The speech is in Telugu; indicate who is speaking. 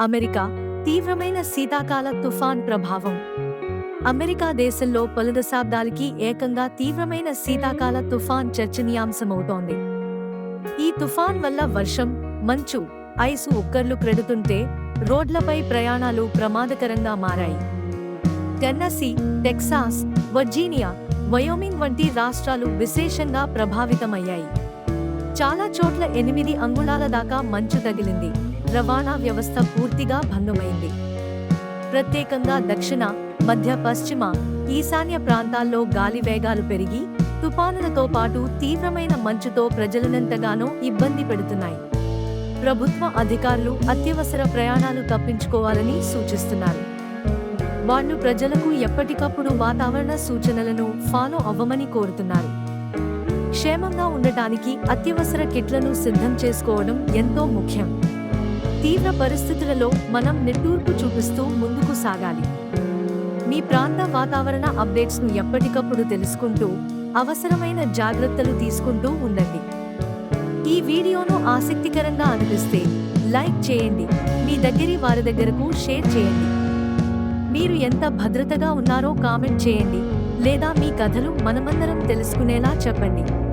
Speaker 1: అమెరికా తీవ్రమైన శీతాకాల తుఫాన్ ప్రభావం. అమెరికా దేశంలో పలు దశాబ్దాలకి ఏకంగా తీవ్రమైన శీతాకాల తుఫాన్ చర్చనీయాంశమవుతోంది. ఈ తుఫాన్ వల్ల వర్షం మంచు ఐసు ఉక్కర్లు క్రెడుతుంటే రోడ్లపై ప్రయాణాలు ప్రమాదకరంగా మారాయి. టెన్నసీ టెక్సాస్ వర్జీనియా వయోమింగ్ వంటి రాష్ట్రాలు విశేషంగా ప్రభావితమయ్యాయి. చాలా చోట్ల ఎనిమిది అంగుళాల దాకా మంచు తగిలింది. రవాణా వ్యవస్థ పూర్తిగా భంగమైంది. ప్రత్యేకంగా దక్షిణ మధ్య పశ్చిమ ఈశాన్య ప్రాంతాల్లో గాలి వేగాలు పెరిగి తుపానులతో పాటు తీవ్రమైన మంచుతో ప్రజలనెంతగానో ఇబ్బంది పెడుతున్నాయి. ప్రభుత్వ అధికారులు అత్యవసర ప్రయాణాలు తప్పించుకోవాలని సూచిస్తున్నారు. వాళ్ళు ప్రజలకు ఎప్పటికప్పుడు వాతావరణ సూచనలను ఫాలో అవ్వమని కోరుతున్నారు. క్షేమంగా ఉండటానికి అత్యవసర కిట్లను సిద్ధం చేసుకోవడం ఎంతో ముఖ్యం. తీవ్ర పరిస్థితులలో మనం నిట్టూర్పు చూపిస్తూ ముందుకు సాగాలి. మీ ప్రాంత వాతావరణ అప్డేట్స్ను ఎప్పటికప్పుడు తెలుసుకుంటూ అవసరమైన జాగ్రత్తలు తీసుకుంటూ ఉండండి. ఈ వీడియోను ఆసక్తికరంగా అనిపిస్తే లైక్ చేయండి. మీ దగ్గరి వారి దగ్గరకు షేర్ చేయండి. మీరు ఎంత భద్రతగా ఉన్నారో కామెంట్ చేయండి. లేదా మీ కథలు మనమందరం తెలుసుకునేలా చెప్పండి.